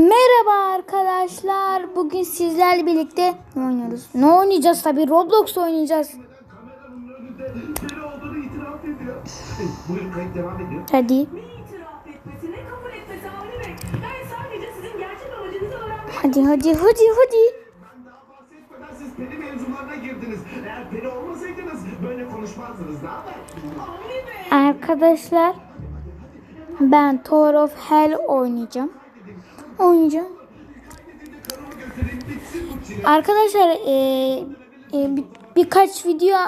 Merhaba arkadaşlar. Bugün sizlerle birlikte ne oynuyoruz? Ne oynayacağız tabii? Roblox oynayacağız. Hadi. Hadi hadi hadi hadi. Siz Arkadaşlar ben Tower of Hell oynayacağım. Oynayacağım. Arkadaşlar e, e, bir- birkaç video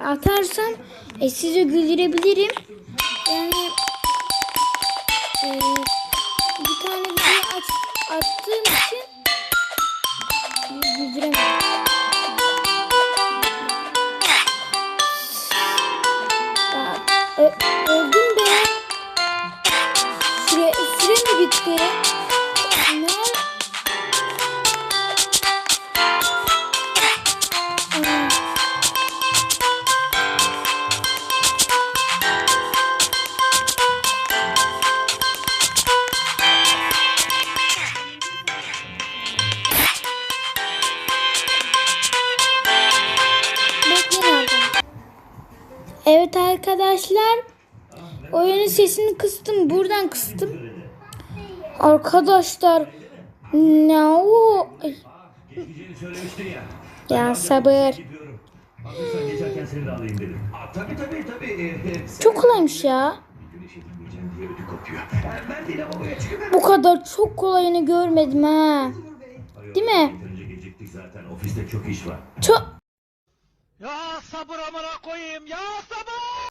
atarsam e, sizi güldürebilirim. Yani e, bir tane video aç, attığım için bitti? Evet arkadaşlar. Oyunun sesini kıstım. Buradan kıstım. Arkadaşlar ne o? Ay. Ya sabır. Çok kolaymış ya. Bu kadar çok kolayını görmedim ha. Değil mi? Çok... Ya sabır amına koyayım ya sabır.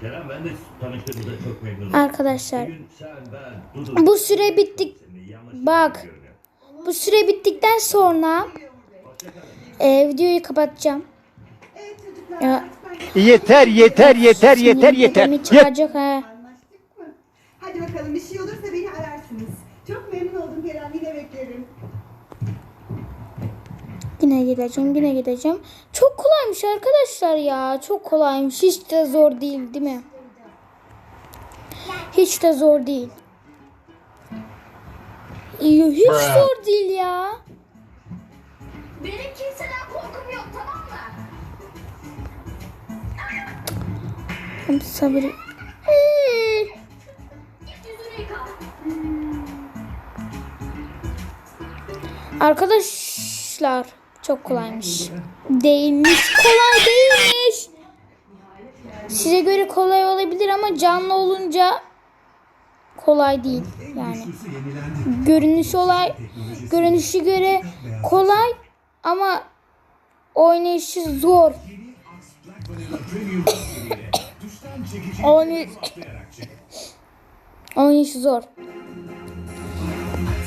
Kerem ben de tanıştığımıza çok memnunum. Arkadaşlar bu süre bittik. Bak. Bu süre bittikten sonra e, videoyu kapatacağım. Evet çocuklar Ya Yeter yeter yeter yeter yeter. çıkacak ha. anlaştık mı? Hadi bakalım bir şey olursa beni ararsınız. Çok memnun oldum Kerem yine beklerim. Yine gideceğim yine gideceğim. Çok kolaymış arkadaşlar ya. Çok kolaymış. Hiç de zor değil değil mi? Hiç de zor değil. İyi, Hiç zor değil ya. Benim kimseden korkum yok tamam mı? Sabır. Arkadaşlar çok kolaymış. Değilmiş. Kolay değilmiş. Size göre kolay olabilir ama canlı olunca kolay değil yani. Görünüş olay görünüşü göre kolay ama oynayışı zor. Oynay oynayışı zor.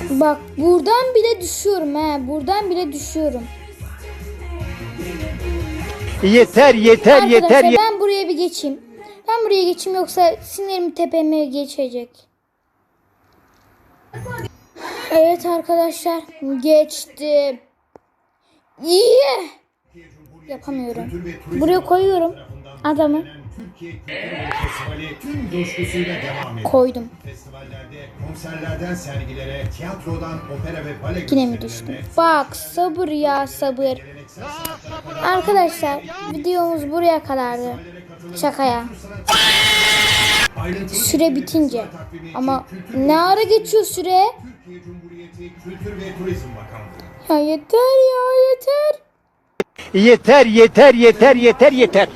Bak buradan bile düşüyorum he. Buradan bile düşüyorum. Yeter yeter Arkadaşlar yeter. ye- ben buraya bir geçeyim. Ben buraya geçeyim yoksa sinirim tepeme geçecek. Evet arkadaşlar geçtim. İyi. Yapamıyorum. Buraya koyuyorum adamı. Festivali tüm coşkusuyla devam ediyor. Koydum. Festivallerde, konserlerden sergilere, tiyatrodan opera ve bale Yine mi düştüm? Bak sabır ya sabır. Arkadaşlar videomuz buraya kadardı. Şakaya. Süre bitince. Ama ne ara geçiyor süre? Türkiye Cumhuriyeti Kültür ve Turizm Bakanlığı. Ya yeter ya yeter. Yeter yeter yeter yeter yeter.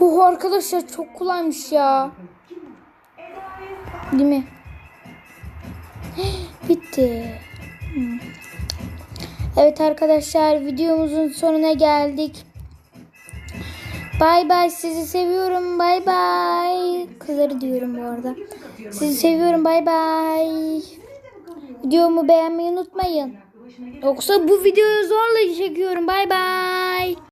Oh arkadaşlar çok kolaymış ya. Değil mi? Bitti. Evet arkadaşlar videomuzun sonuna geldik. Bay bay sizi seviyorum. Bay bay. Kızları diyorum bu arada. Sizi seviyorum. Bay bay. Videomu beğenmeyi unutmayın. Yoksa bu videoyu zorla çekiyorum. Bay bay.